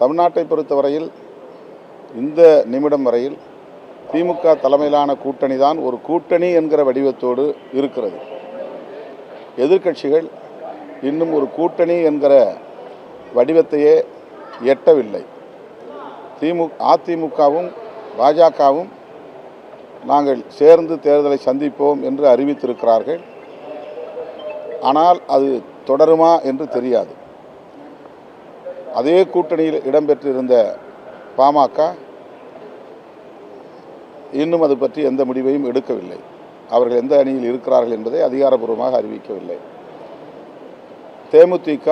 தமிழ்நாட்டை பொறுத்தவரையில் இந்த நிமிடம் வரையில் திமுக தலைமையிலான கூட்டணி தான் ஒரு கூட்டணி என்கிற வடிவத்தோடு இருக்கிறது. எதிர்க்கட்சிகள் இன்னும் ஒரு கூட்டணி என்கிற வடிவத்தையே எட்டவில்லை. திமுக அதிமுகவும் பாஜகவும் நாங்கள் சேர்ந்து தேர்தலை சந்திப்போம் என்று அறிவித்திருக்கிறார்கள். ஆனால் அது தொடருமா என்று தெரியாது. அதே கூட்டணியில் இடம்பெற்றிருந்த பாமக இன்னும் அது பற்றி எந்த முடிவையும் எடுக்கவில்லை. அவர்கள் எந்த அணியில் இருக்கிறார்கள் என்பதை அதிகாரப்பூர்வமாக அறிவிக்கவில்லை. தேமுதிக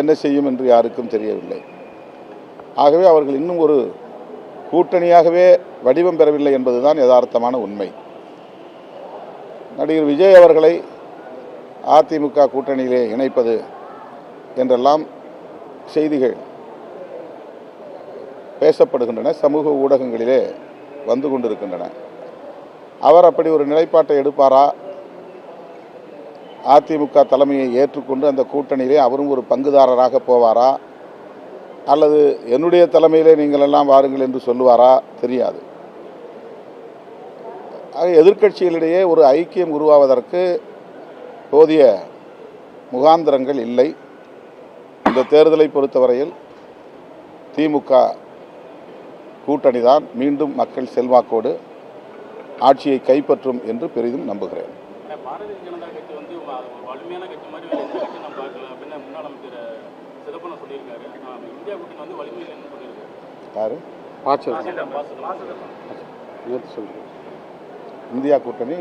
என்ன செய்யும் என்று யாருக்கும் தெரியவில்லை. ஆகவே அவர்கள் இன்னும் ஒரு கூட்டணியாகவே வடிவம் பெறவில்லை என்பதுதான் யதார்த்தமான உண்மை. நடிகர் விஜய் அவர்களை அதிமுக கூட்டணியிலே இணைப்பது என்றெல்லாம் செய்திகள் பேசப்படுகின்றன சமூக ஊடகங்களிலே வந்து கொண்டிருக்கின்றன. அவர் அப்படி ஒரு நிலைப்பாட்டை எடுப்பாரா? அதிமுக தலைமையை ஏற்றுக்கொண்டு அந்த கூட்டணியிலே அவரும் ஒரு பங்குதாரராக போவாரா? அல்லது என்னுடைய தலைமையிலே நீங்கள் எல்லாம் வாருங்கள் என்று சொல்லுவாரா? தெரியாது. ஆக எதிர்க்கட்சிகளிடையே ஒரு ஐக்கியம் உருவாவதற்கு போதிய முகாந்திரங்கள் இல்லை. இந்த தேர்தலை பொறுத்தவரையில் திமுக கூட்டணி தான் மீண்டும் மக்கள் செல்வாக்கோடு ஆட்சியை கைப்பற்றும் என்று பெரிதும் நம்புகிறேன். இந்தியா கூட்டணி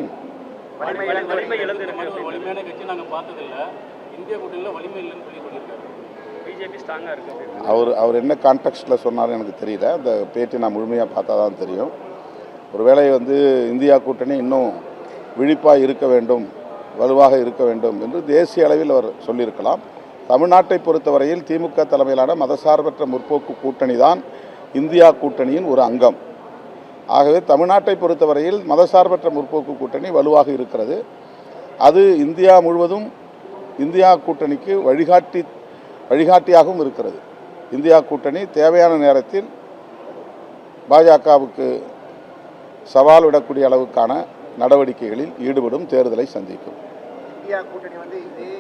இந்தியா கூட்டணியில வலிமை இல்லைன்னு சொல்லி சொல்லியிருக்காரு. பிஜேபி ஸ்ட்ராங்காக இருக்குது. அவர் அவர் என்ன கான்டெக்ட்டில் சொன்னார்னு எனக்கு தெரியல. அந்த பேட்டி நான் முழுமையாக பார்த்தா தான் தெரியும். ஒருவேளை வந்து இந்தியா கூட்டணி இன்னும் விழிப்பாக இருக்க வேண்டும் வலுவாக இருக்க வேண்டும் என்று தேசிய அளவில் அவர் சொல்லியிருக்கலாம். தமிழ்நாட்டை பொறுத்தவரையில் திமுக தலைமையிலான மதசார்பற்ற முற்போக்கு கூட்டணி தான் இந்தியா கூட்டணியின் ஒரு அங்கம். ஆகவே தமிழ்நாட்டை பொறுத்தவரையில் மதசார்பற்ற முற்போக்கு கூட்டணி வலுவாக இருக்கிறது. அது இந்தியா முழுவதும் இந்தியா கூட்டணிக்கு வழிகாட்டி வழிகாட்டியாகவும் இருக்கிறது. இந்தியா கூட்டணி தேவையான நேரத்தில் பாஜகவுக்கு சவால் விடக்கூடிய அளவுக்கான நடவடிக்கைகளில் ஈடுபடும் தேர்தலை சந்திக்கும். இந்தியா கூட்டணி வந்து இதே